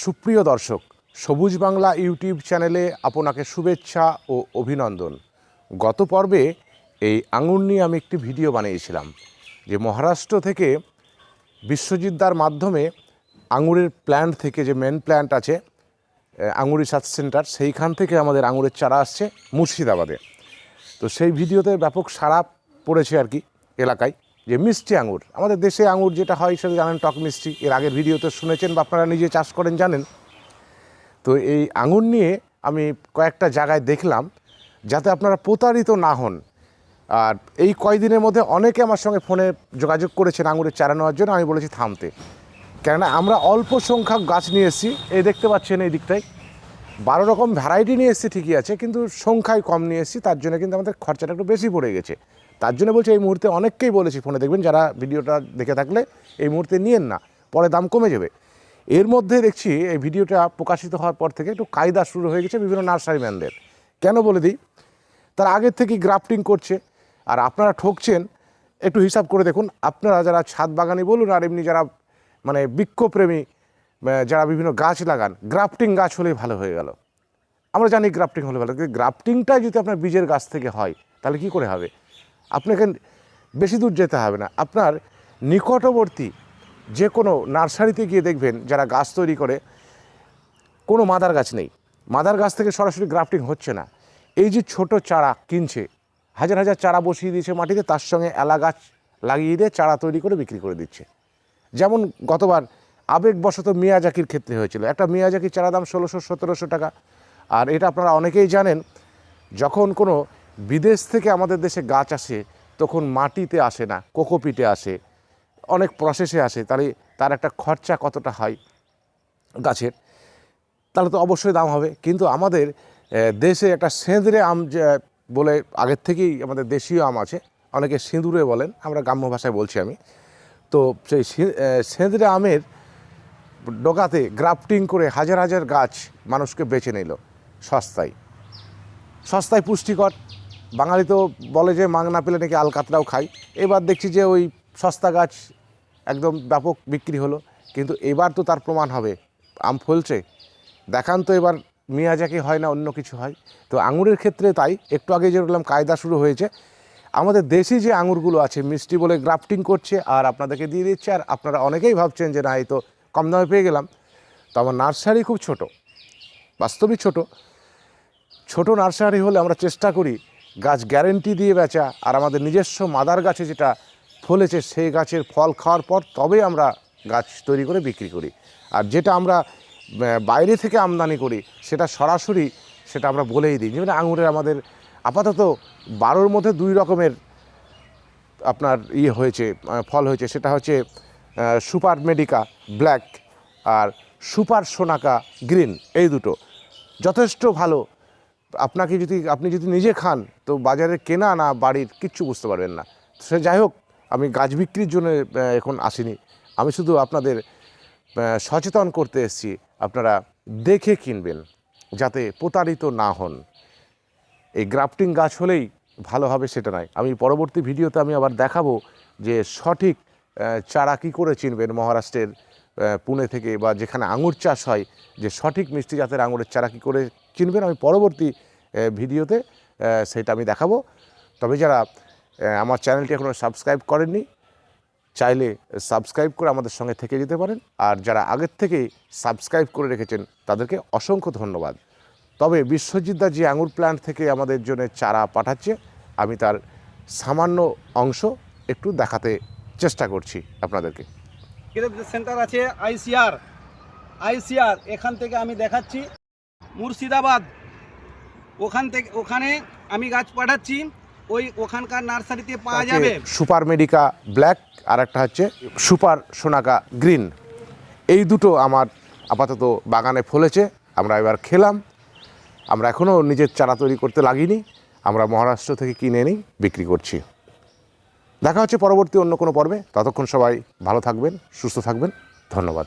সুপ্রিয় দর্শক, সবুজ বাংলা ইউটিউব চ্যানেলে আপনাকে শুভেচ্ছা ও অভিনন্দন। গত পর্বে এই আঙুর নিয়ে আমি একটি ভিডিও বানিয়েছিলাম, যে মহারাষ্ট্র থেকে বিশ্বজিৎদার মাধ্যমে আঙুরের প্ল্যান্ট থেকে যে মেন প্ল্যান্ট আছে আঙুর রিসার্চ সেন্টার সেইখান থেকে আমাদের আঙুরের চারা আসছে মুর্শিদাবাদে। তো সেই ভিডিওতে ব্যাপক সারা পড়েছে আর কি এলাকায়। যে মিষ্টি আঙুর। আমাদের দেশে আঙুর যেটা হয় সেটা জানেন টক মিষ্টি। এর আগের ভিডিওতে শুনেছেন বা আপনারা নিজে চাষ করেন, জানেন। তো এই আঙুর নিয়ে আমি কয়েকটা জায়গায় দেখলাম যাতে আপনারা প্রতারিত না হন। আর এই কয়দিনের মধ্যে অনেকে আমার সঙ্গে ফোনে যোগাযোগ করেছেন আঙুরের চারা নেওয়ার জন্য। আমি বলেছি, থামতে। কেননা আমরা অল্প সংখ্যক গাছ নিয়ে এসেছি। এই দেখতে পাচ্ছেন এই দিকটায়। বারো রকম ভ্যারাইটি নিয়ে এসেছি ঠিকই আছে, কিন্তু সংখ্যায় কম নিয়ে এসেছি। তার জন্য কিন্তু আমাদের খরচাটা একটু বেশি পড়ে গেছে। তার জন্য বলছি এই মুহূর্তে অনেককেই বলেছি ফোনে, দেখবেন যারা ভিডিওটা দেখে থাকলে এই মুহূর্তে নিয়েন না, পরে দাম কমে যাবে। এর মধ্যে দেখছি এই ভিডিওটা প্রকাশিত হওয়ার পর থেকে একটু কায়দা শুরু হয়ে গেছে বিভিন্ন নার্সারি ম্যানদের। কেন বলে দিই? তারা আগের থেকেই গ্রাফটিং করছে, আর আপনারা ঠকছেন, একটু হিসাব করে দেখুন, আপনারা যারা ছাদ বাগানি বলুন, আর এমনি যারা মানে বৃক্ষপ্রেমী যারা বিভিন্ন গাছ লাগান, গ্রাফটিং গাছ হলেই ভালো হয়ে গেল। আমরা জানি গ্রাফটিং হলে ভালো, কিন্তু গ্রাফটিংটাই যদি আপনার বীজের গাছ থেকে হয়, তাহলে কি করে হবে? আপনাকে বেশি দূর যেতে হবে না। আপনার নিকটবর্তী যে কোনো নার্সারিতে গিয়ে দেখবেন যারা গাছ তৈরি করে, কোনো মাদার গাছ নেই। মাদার গাছ থেকে সরাসরি গ্রাফটিং হচ্ছে না। এই যে ছোট চারা কিনছে, হাজার হাজার চারা বসিয়ে দিয়েছে মাটিতে, তার সঙ্গে এলা গাছ লাগিয়ে দিয়ে চারা তৈরি করে বিক্রি করে দিচ্ছে। যেমন গতবার আবেগবশত মিয়াজাকির ক্ষেত্রে হয়েছিল। একটা মিয়াজাকির চারা দাম ষোলোশো, সতেরোশো টাকা। আর এটা আপনারা অনেকেই জানেন, যখন কোনো বিদেশ থেকে আমাদের দেশে গাছ আসে, তখন মাটিতে আসে না, কোকোপিটে আসে, অনেক প্রসেসে আসে, তাহলে তার একটা খরচা কতটা হয় গাছের? তাহলে তো অবশ্যই দাম হবে, কিন্তু আমাদের দেশে একটা সেঁদরে আম বলে আগের থেকেই আমাদের দেশীয় আম আছে, অনেকে সিঁদুরে বলেন, আমরা গ্রাম্য ভাষায় বলছি আমি, তো সেই সেঁদরে আমের ডোকাতে গ্রাফটিং করে হাজার হাজার গাছ মানুষকে বেছে নিল, সস্তায়। সস্তায় পুষ্টিকর বাঙালি তো বলে যে মাং না পেলে নাকি আলকাতরাও খাই এবার দেখছি যে ওই সস্তা গাছ একদম ব্যাপক বিক্রি হলো। কিন্তু এবার তো তার প্রমাণ হবে। আম ফলছে। দেখান তো এবার মিয়াজাকি হয় না অন্য কিছু হয়। তো আঙুরের ক্ষেত্রে তাই। একটু আগে যে বললাম, কায়দা শুরু হয়েছে। আমাদের দেশি যে আঙুরগুলো আছে, মিষ্টি বলে গ্রাফটিং করছে আর আপনাদেরকে দিয়ে দিচ্ছে। আর আপনারা অনেকেই ভাবছেন যে না, এই তো কম দামে পেয়ে গেলাম। তো আমার নার্সারি খুব ছোট। বাস্তবিক ছোট। ছোট নার্সারি হলে আমরা চেষ্টা করি গাছ গ্যারেন্টি দিয়ে বেচা, আর আমাদের নিজস্ব মাদার গাছে যেটা ফলেছে, সেই গাছের ফল খাওয়ার পর তবে আমরা গাছ তৈরি করে বিক্রি করি। আর যেটা আমরা বাইরে থেকে আমদানি করি, সেটা সরাসরি সেটা আমরা বলেই দিই। যেমন আঙুরের আমাদের আপাতত বারোর মধ্যে দুই রকমের আপনার ইয়ে হয়েছে ফল হয়েছে। সেটা হচ্ছে সুপার মেডিকা ব্ল্যাক আর সুপার সোনাকা গ্রিন, এই দুটো। যথেষ্ট ভালো আপনাকে যদি, আপনি যদি নিজে খান, তো বাজারে কেনা না বাড়ির কিচ্ছু বুঝতে পারবেন না। সে যাই হোক, আমি গাছ বিক্রির জন্য এখন আসিনি। আমি শুধু আপনাদের সচেতন করতে এসেছি। আপনারা দেখে কিনবেন, যাতে প্রতারিত না হন। এই গ্রাফটিং গাছ হলেই ভালো হবে সেটা নয়। আমি পরবর্তী ভিডিওতে আমি আবার দেখাবো যে সঠিক চারা কী করে চিনবেন মহারাষ্ট্রের পুনে থেকে বা যেখানে আঙুর চাষ হয়, যে সঠিক মিষ্টি জাতের আঙুরের চারা কী করে চিনবেন, আমি পরবর্তী ভিডিওতে সেটা আমি দেখাবো। তবে যারা আমার চ্যানেলটি এখনও সাবস্ক্রাইব করেননি, চাইলে সাবস্ক্রাইব করে আমাদের সঙ্গে থেকে যেতে পারেন। আর যারা আগের থেকেই সাবস্ক্রাইব করে রেখেছেন, তাদেরকে অসংখ্য ধন্যবাদ। তবে বিশ্বজিৎদা যে আঙুর প্ল্যান্ট থেকে আমাদের জন্য চারা পাঠাচ্ছে, আমি তার সামান্য অংশ একটু দেখাতে চেষ্টা করছি আপনাদেরকে। সেন্টার আছে আইসিআর। আইসিআর, এখান থেকে আমি দেখাচ্ছি। মুর্শিদাবাদ। ওখান থেকে ওখানে আমি গাছ পাঠাচ্ছি। ওই ওখানকার নার্সারিতে পাওয়া যাবে। সুপার মেডিকা ব্ল্যাক আর একটা হচ্ছে সুপার সোনাকা গ্রিন। এই দুটো আমার আপাতত বাগানে ফলেছে। আমরা এবার খেলাম। আমরা এখনও নিজের চারা তৈরি করতে লাগিনি। আমরা মহারাষ্ট্র থেকে কিনে এনেই বিক্রি করছি। দেখা হচ্ছে পরবর্তী অন্য কোনো পর্বে। ততক্ষণ সবাই ভালো থাকবেন সুস্থ থাকবেন। ধন্যবাদ।